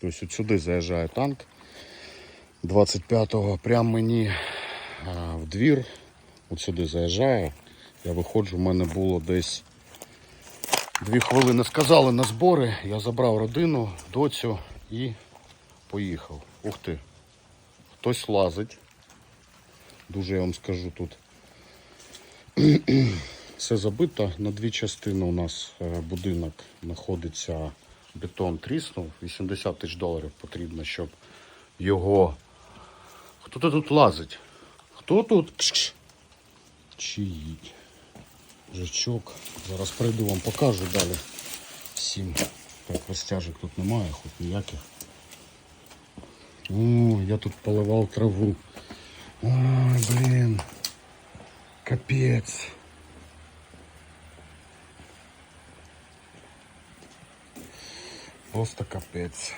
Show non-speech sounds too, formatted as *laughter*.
Тобто от сюди заїжджає танк 25-го, прямо мені а, в двір. От сюди заїжджає. Я виходжу, в мене було десь дві хвилини. Сказали на збори. Я забрав родину, доцю і поїхав. Ух ти. Хтось лазить. Дуже я вам скажу тут. *clears throat* Все забито на дві частини. У нас е, будинок знаходиться, бетон тріснув. 80 тисяч доларів потрібно, щоб його. Хто то тут лазить? Хто тут? Кш-кш. Чиї? Жичок. Зараз прийду вам покажу далі. Всім. Так, розтяжок тут немає, хоч ніяких. О, я тут поливав траву. Ой, блін. Капець. Просто капець.